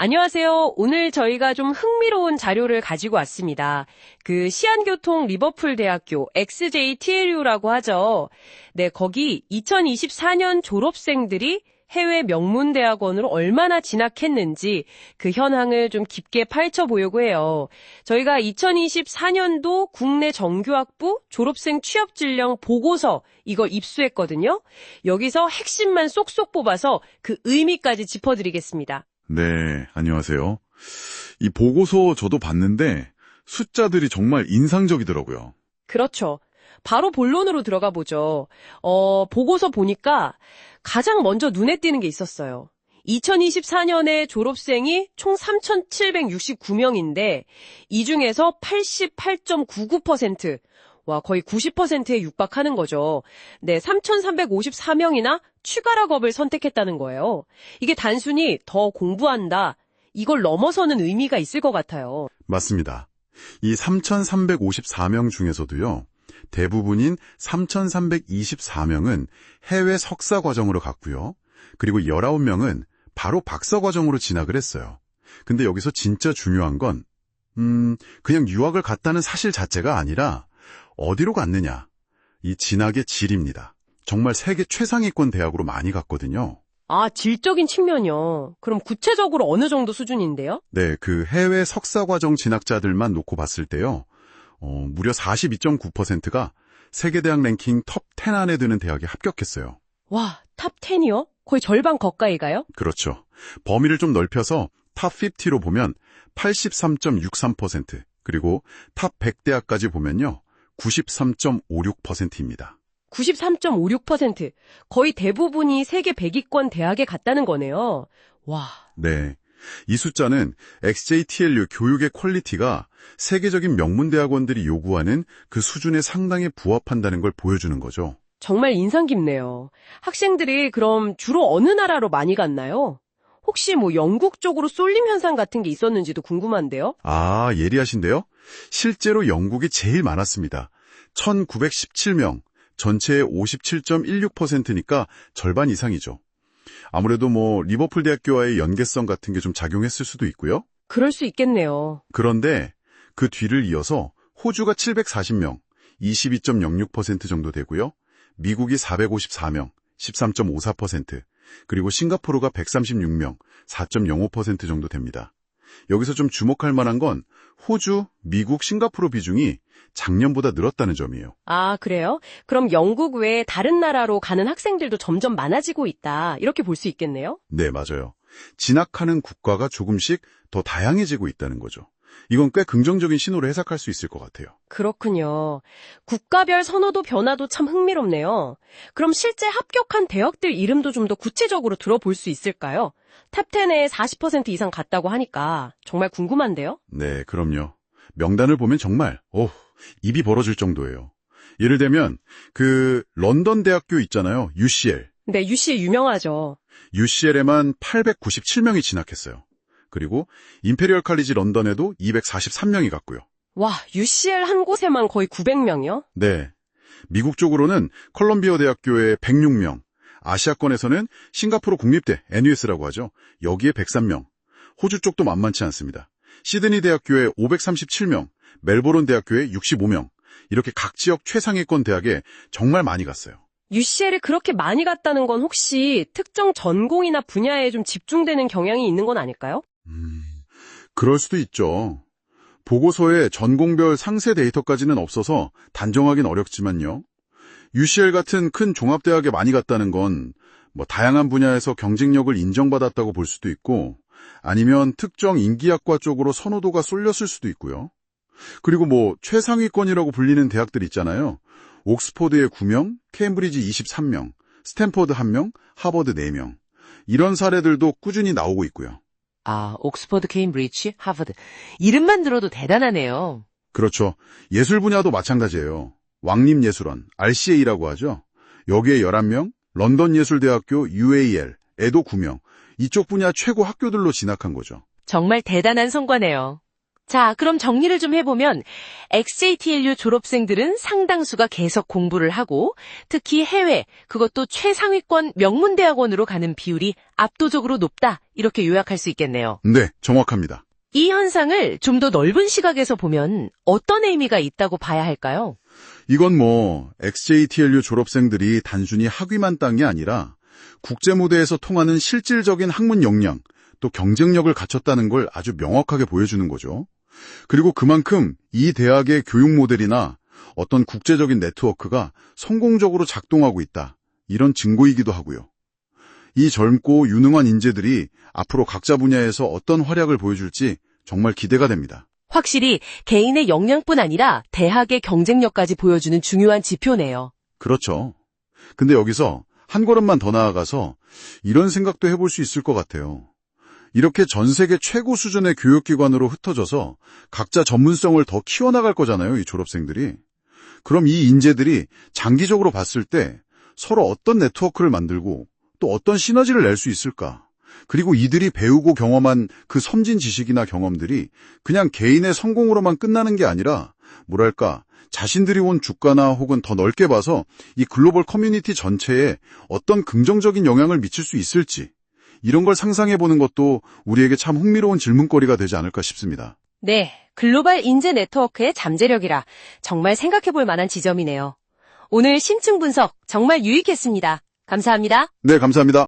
안녕하세요. 오늘 저희가 좀 흥미로운 자료를 가지고 왔습니다. 그 시안교통 리버풀 대학교 XJTLU라고 하죠. 네, 거기 2024년 졸업생들이 해외 명문 대학원으로 얼마나 진학했는지 그 현황을 좀 깊게 파헤쳐 보려고 해요. 저희가 2024년도 국내 정규학부 졸업생 취업 진령 보고서 이걸 입수했거든요. 여기서 핵심만 쏙쏙 뽑아서 그 의미까지 짚어드리겠습니다. 네, 안녕하세요. 이 보고서 저도 봤는데 숫자들이 정말 인상적이더라고요. 그렇죠. 바로 본론으로 들어가 보죠. 어, 보고서 보니까 가장 먼저 눈에 띄는 게 있었어요. 2024년에 졸업생이 총 3,769명인데 이 중에서 88.99%, 와, 거의 90%에 육박하는 거죠. 네, 3,354명이나 추가락업을 선택했다는 거예요. 이게 단순히 더 공부한다, 이걸 넘어서는 의미가 있을 것 같아요. 맞습니다. 이 3,354명 중에서도요, 대부분인 3,324명은 해외 석사 과정으로 갔고요. 그리고 19명은 바로 박사 과정으로 진학을 했어요. 근데 여기서 진짜 중요한 건, 음, 그냥 유학을 갔다는 사실 자체가 아니라 어디로 갔느냐. 이 진학의 질입니다. 정말 세계 최상위권 대학으로 많이 갔거든요. 아, 질적인 측면이요. 그럼 구체적으로 어느 정도 수준인데요? 네, 그 해외 석사과정 진학자들만 놓고 봤을 때요. 어, 무려 42.9%가 세계대학 랭킹 톱 10 안에 드는 대학에 합격했어요. 와, 탑 10이요? 거의 절반 가까이 가요? 그렇죠. 범위를 좀 넓혀서 탑 50로 보면 83.63%, 그리고 탑 100대학까지 보면요. 93.56%입니다. 93.56%. 거의 대부분이 세계 100위권 대학에 갔다는 거네요. 와, 네. 이 숫자는 XJTLU 교육의 퀄리티가 세계적인 명문대학원들이 요구하는 그 수준에 상당히 부합한다는 걸 보여주는 거죠. 정말 인상 깊네요. 학생들이 그럼 주로 어느 나라로 많이 갔나요? 혹시 뭐 영국 쪽으로 쏠림 현상 같은 게 있었는지도 궁금한데요? 아, 예리하신데요? 실제로 영국이 제일 많았습니다. 1917명, 전체의 57.16%니까 절반 이상이죠. 아무래도 뭐 리버풀 대학교와의 연계성 같은 게 좀 작용했을 수도 있고요. 그럴 수 있겠네요. 그런데 그 뒤를 이어서 호주가 740명, 22.06% 정도 되고요. 미국이 454명, 13.54%, 그리고 싱가포르가 136명, 4.05% 정도 됩니다. 여기서 좀 주목할 만한 건 호주, 미국, 싱가포르 비중이 작년보다 늘었다는 점이에요. 아, 그래요? 그럼 영국 외에 다른 나라로 가는 학생들도 점점 많아지고 있다. 이렇게 볼 수 있겠네요? 네, 맞아요. 진학하는 국가가 조금씩 더 다양해지고 있다는 거죠. 이건 꽤 긍정적인 신호로 해석할 수 있을 것 같아요. 그렇군요. 국가별 선호도 변화도 참 흥미롭네요. 그럼 실제 합격한 대학들 이름도 좀 더 구체적으로 들어볼 수 있을까요? 탑10에 40% 이상 갔다고 하니까 정말 궁금한데요? 네, 그럼요. 명단을 보면 정말, 오, 입이 벌어질 정도예요. 예를 들면, 그, 런던 대학교 있잖아요. UCL. 네, 유씨 유명하죠. UCL에만 897명이 진학했어요. 그리고 임페리얼 칼리지 런던에도 243명이 갔고요. 와, UCL 한 곳에만 거의 900명이요? 네. 미국 쪽으로는 컬럼비아 대학교에 106명, 아시아권에서는 싱가포르 국립대, NUS라고 하죠. 여기에 103명. 호주 쪽도 만만치 않습니다. 시드니 대학교에 537명, 멜보른 대학교에 65명. 이렇게 각 지역 최상위권 대학에 정말 많이 갔어요. UCL에 그렇게 많이 갔다는 건 혹시 특정 전공이나 분야에 좀 집중되는 경향이 있는 건 아닐까요? 음, 그럴 수도 있죠. 보고서에 전공별 상세 데이터까지는 없어서 단정하긴 어렵지만요. UCL 같은 큰 종합대학에 많이 갔다는 건 뭐 다양한 분야에서 경쟁력을 인정받았다고 볼 수도 있고 아니면 특정 인기학과 쪽으로 선호도가 쏠렸을 수도 있고요. 그리고 뭐 최상위권이라고 불리는 대학들 있잖아요. 옥스포드에 9명, 케임브리지 23명, 스탠퍼드 1명, 하버드 4명. 이런 사례들도 꾸준히 나오고 있고요. 아, 옥스퍼드, 케임브리지, 하버드. 이름만 들어도 대단하네요. 그렇죠. 예술 분야도 마찬가지예요. 왕립예술원, RCA라고 하죠. 여기에 11명, 런던예술대학교 UAL, 에도 9명. 이쪽 분야 최고 학교들로 진학한 거죠. 정말 대단한 성과네요. 자, 그럼 정리를 좀 해보면 XJTLU 졸업생들은 상당수가 계속 공부를 하고 특히 해외, 그것도 최상위권 명문대학원으로 가는 비율이 압도적으로 높다. 이렇게 요약할 수 있겠네요. 네, 정확합니다. 이 현상을 좀 더 넓은 시각에서 보면 어떤 의미가 있다고 봐야 할까요? 이건 뭐 XJTLU 졸업생들이 단순히 학위만 딴 게 아니라 국제 무대에서 통하는 실질적인 학문 역량 또 경쟁력을 갖췄다는 걸 아주 명확하게 보여주는 거죠. 그리고 그만큼 이 대학의 교육 모델이나 어떤 국제적인 네트워크가 성공적으로 작동하고 있다. 이런 증거이기도 하고요. 이 젊고 유능한 인재들이 앞으로 각자 분야에서 어떤 활약을 보여줄지 정말 기대가 됩니다. 확실히 개인의 역량뿐 아니라 대학의 경쟁력까지 보여주는 중요한 지표네요. 그렇죠. 근데 여기서 한 걸음만 더 나아가서 이런 생각도 해볼 수 있을 것 같아요. 이렇게 전 세계 최고 수준의 교육기관으로 흩어져서 각자 전문성을 더 키워나갈 거잖아요, 이 졸업생들이. 그럼 이 인재들이 장기적으로 봤을 때 서로 어떤 네트워크를 만들고 또 어떤 시너지를 낼 수 있을까? 그리고 이들이 배우고 경험한 그 섬진 지식이나 경험들이 그냥 개인의 성공으로만 끝나는 게 아니라 뭐랄까 자신들이 온 주가나 혹은 더 넓게 봐서 이 글로벌 커뮤니티 전체에 어떤 긍정적인 영향을 미칠 수 있을지 이런 걸 상상해 보는 것도 우리에게 참 흥미로운 질문거리가 되지 않을까 싶습니다. 네, 글로벌 인재 네트워크의 잠재력이라 정말 생각해 볼 만한 지점이네요. 오늘 심층 분석 정말 유익했습니다. 감사합니다. 네, 감사합니다.